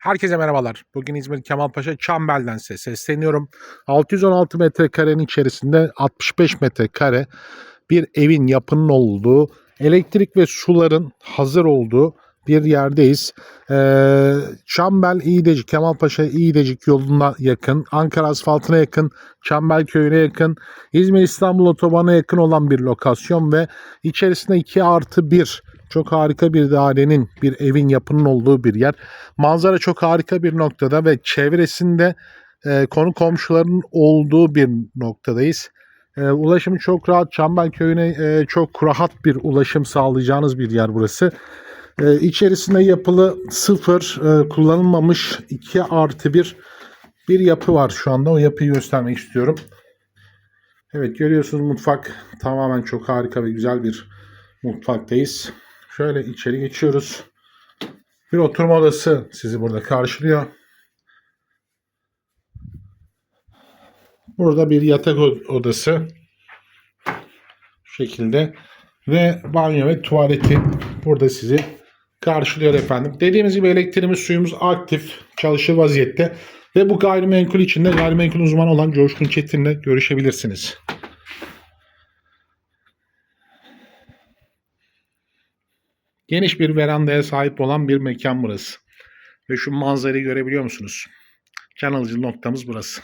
Herkese merhabalar. Bugün İzmir Kemalpaşa Çambel'den size sesleniyorum. 616 metrekarenin içerisinde 65 metrekare bir evin yapının olduğu, elektrik ve suların hazır olduğu bir yerdeyiz. Ee, Çambel İğdecik, Kemalpaşa İğdecik yoluna yakın, Ankara asfaltına yakın, Çambel köyüne yakın, İzmir İstanbul otobana yakın olan bir lokasyon ve içerisinde 2 artı 1 çok harika bir dairenin, bir evin yapının olduğu bir yer. Manzara çok harika bir noktada ve çevresinde e, konu komşuların olduğu bir noktadayız. E, ulaşımı çok rahat. Çambel köyüne e, çok rahat bir ulaşım sağlayacağınız bir yer burası. E, içerisinde yapılı sıfır e, kullanılmamış 2 artı 1 bir yapı var şu anda. O yapıyı göstermek istiyorum. Evet görüyorsunuz mutfak tamamen çok harika ve güzel bir mutfaktayız. Şöyle içeri geçiyoruz. Bir oturma odası sizi burada karşılıyor. Burada bir yatak odası. Şu şekilde. Ve banyo ve tuvaleti burada sizi karşılıyor efendim. Dediğimiz gibi elektriğimiz suyumuz aktif çalışır vaziyette. Ve bu gayrimenkul içinde gayrimenkul uzmanı olan Coşkun Çetin'le görüşebilirsiniz. Geniş bir verandaya sahip olan bir mekan burası. Ve şu manzarayı görebiliyor musunuz? Can alıcı noktamız burası.